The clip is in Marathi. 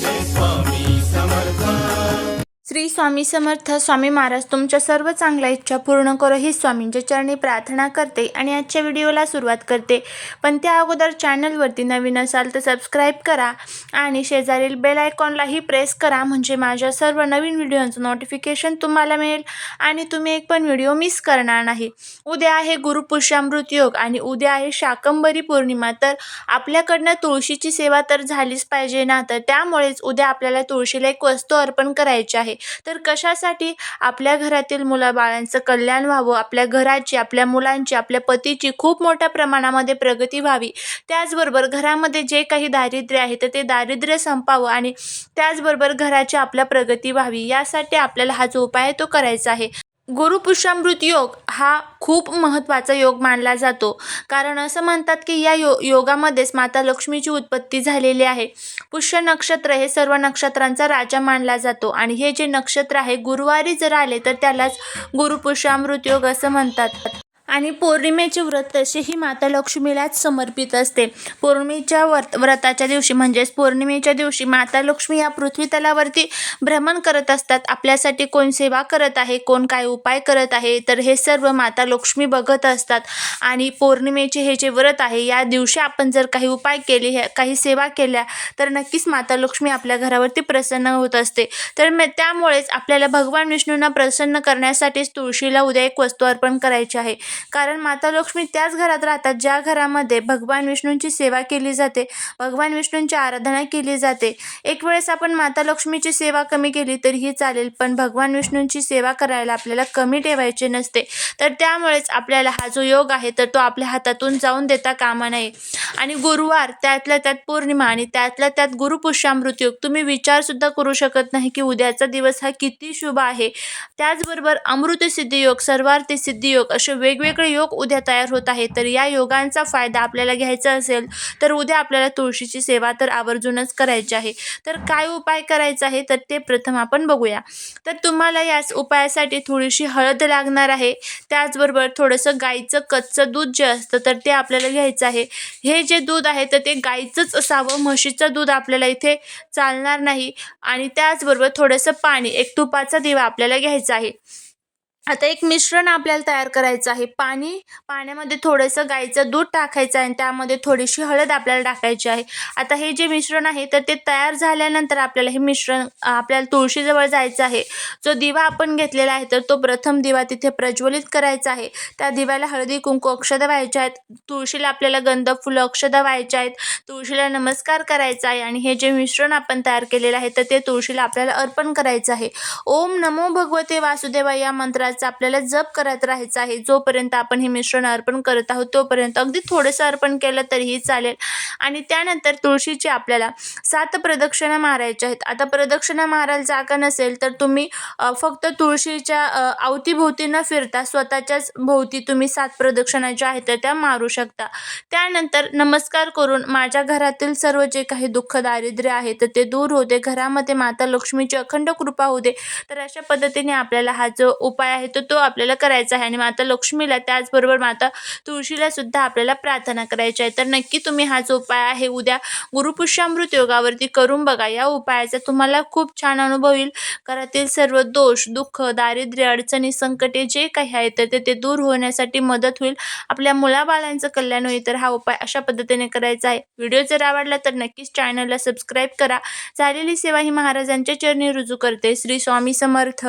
this one. श्री स्वामी समर्थ स्वामी महाराज तुमच्या सर्व चांगल्या इच्छा पूर्ण करो ही स्वामींच्या चरणी प्रार्थना करते आणि आजच्या व्हिडिओला सुरुवात करते. पण त्या अगोदर चॅनलवरती नवीन असाल तर सबस्क्राईब करा आणि शेजारील बेल आयकॉनलाही प्रेस करा म्हणजे माझ्या सर्व नवीन व्हिडिओंचं नोटिफिकेशन तुम्हाला मिळेल आणि तुम्ही एक पण व्हिडिओ मिस करणार नाही. उद्या आहे गुरुपुष्यामृत योग आणि उद्या आहे शाकंबरी पौर्णिमा तर आपल्याकडनं तुळशीची सेवा तर झालीच पाहिजे ना? तर त्यामुळेच उद्या आपल्याला तुळशीला एक वस्तू अर्पण करायची आहे. तर कशासाठी आपल्या घरातील मुलाबाळांचं कल्याण व्हावं आपल्या घराची आपल्या मुलांची आपल्या पतीची खूप मोठ्या प्रमाणामध्ये प्रगती व्हावी. त्याचबरोबर घरामध्ये जे काही दारिद्र्य आहे तर ते दारिद्र्य संपावं आणि त्याचबरोबर घराची आपल्या प्रगती व्हावी. यासाठी आपल्याला हा जो उपाय आहे तो करायचा आहे. गुरुपुष्यामृत योग हा खूप महत्त्वाचा योग मानला जातो. कारण असं म्हणतात की या यो योगामध्येच माता लक्ष्मीची उत्पत्ती झालेली आहे. पुष्य नक्षत्र हे सर्व नक्षत्रांचा राजा मानला जातो आणि हे जे नक्षत्र आहे गुरुवारी जर आले तर त्यालाच गुरुपुष्यामृत योग असं म्हणतात. आणि पौर्णिमेचे व्रत तसेही माता लक्ष्मीलाच समर्पित असते. पौर्णिमेच्या व्रत व्रताच्या दिवशी म्हणजेच पौर्णिमेच्या दिवशी माता लक्ष्मी या पृथ्वी तलावरती भ्रमण करत असतात. आपल्यासाठी कोण सेवा करत आहे कोण काय उपाय करत आहे तर हे सर्व माता लक्ष्मी बघत असतात. आणि पौर्णिमेचे हे जे व्रत आहे या दिवशी आपण जर काही उपाय केले ह्या- काही सेवा केल्या तर नक्कीच माता लक्ष्मी आपल्या घरावरती प्रसन्न होत असते. तर म त्यामुळेच आपल्याला भगवान विष्णूंना प्रसन्न करण्यासाठीच तुळशीला उद्या एक वस्तू अर्पण करायची आहे. कारण माता लक्ष्मी त्याच घरात राहतात ज्या घरामध्ये भगवान विष्णूंची सेवा केली जाते. भगवान विष्णूंची आराधना केली जाते. एक वेळेस आपण माता लक्ष्मीची सेवा कमी केली तरीही चालेल पण भगवान विष्णूंची सेवा करायला आपल्याला कमी ठेवायचे नसते. तर त्यामुळेच आपल्याला हा जो योग आहे तर तो आपल्या हातातून जाऊन देता कामा नये. आणि गुरुवार त्यातल्या त्यात पौर्णिमा आणि त्यातल्या त्यात गुरुपुष्यामृत योग तुम्ही विचारसुद्धा करू शकत नाही की उद्याचा दिवस हा किती शुभ आहे. त्याचबरोबर अमृतसिद्धी योग सर्वार्थी सिद्धी योग असे वेगवेगळे वेगवेगळे योग उद्या तयार होत आहे तर या योगांचा फायदा आपल्याला घ्यायचा असेल तर उद्या आपल्याला तुळशीची सेवा तर आवर्जूनच करायची आहे. तर काय उपाय करायचा आहे तर ते प्रथम आपण बघूया. तर तुम्हाला याच उपायासाठी थोडीशी हळद लागणार आहे. त्याचबरोबर थोडंसं गाईचं कच्चं दूध जे असतं तर ते आपल्याला घ्यायचं आहे. हे जे दूध आहे तर ते गाईचंच असावं. म्हशीचं दूध आपल्याला इथे चालणार नाही. आणि त्याचबरोबर थोडंसं पाणी एक तुपाचा दिवा आपल्याला घ्यायचा आहे. आता एक मिश्रण आपल्याला तयार करायचं आहे. पाणी पाण्यामध्ये थोडंसं गाईचं दूध टाकायचं आहे आणि त्यामध्ये थोडीशी हळद आपल्याला टाकायची आहे. आता हे जे मिश्रण आहे तर ते तयार झाल्यानंतर आपल्याला हे मिश्रण आपल्याला तुळशीजवळ जायचं आहे. जो दिवा आपण घेतलेला आहे तर तो प्रथम दिवा तिथे प्रज्वलित करायचा आहे. त्या दिव्याला हळदी कुंकू अक्षदा व्हायच्या आहेत. तुळशीला आपल्याला गंध फुलं अक्षदा व्हायच्या आहेत. तुळशीला नमस्कार करायचा आहे आणि हे जे मिश्रण आपण तयार केलेलं आहे तर ते तुळशीला आपल्याला अर्पण करायचं आहे. ओम नमो भगवते वासुदेवा या मंत्राचा आपल्याला जप करत राहायचा आहे. जोपर्यंत आपण हे मिश्रण अर्पण करत आहोत तोपर्यंत अगदी थोडंसं अर्पण केलं तरीही चालेल. आणि त्यानंतर तुळशीची आपल्याला सात प्रदक्षिणा मारायच्या आहेत. आता प्रदक्षिणा मारायला जागा नसेल तर तुम्ही फक्त तुळशीच्या अवतीभोवती न फिरता स्वतःच्याच भोवती तुम्ही सात प्रदक्षिणा ज्या आहेत तर त्या मारू शकता. त्यानंतर नमस्कार करून माझ्या घरातील सर्व जे काही दुःख दारिद्र्य आहे तर ते दूर होते घरामध्ये माता लक्ष्मीची अखंड कृपा होऊ दे. तर अशा पद्धतीने आपल्याला हा जो उपाय आहे तर तो आपल्याला करायचा आहे. आणि माता लक्ष्मीला त्याचबरोबर माता तुळशीला सुद्धा आपल्याला प्रार्थना करायची आहे. तर नक्की तुम्ही हा जो उपाय आहे. उद्या गुरुपुष्यामृत योगावरती करून बघा. या उपायाचा तुम्हाला खूप छान अनुभव येईल. घरातील सर्व दोष दुःख दारिद्र्य अडचणी संकटे जे काही आहेत तर ते ते दूर होण्यासाठी मदत होईल. आपल्या मुलाबाळांचं कल्याण होईल. तर हा उपाय अशा पद्धतीने करायचा आहे. व्हिडिओ जर आवडला तर नक्कीच चॅनलला सबस्क्राईब करा. झालेली सेवा ही महाराजांच्या चरणी रुजू करते. श्री स्वामी समर्थ.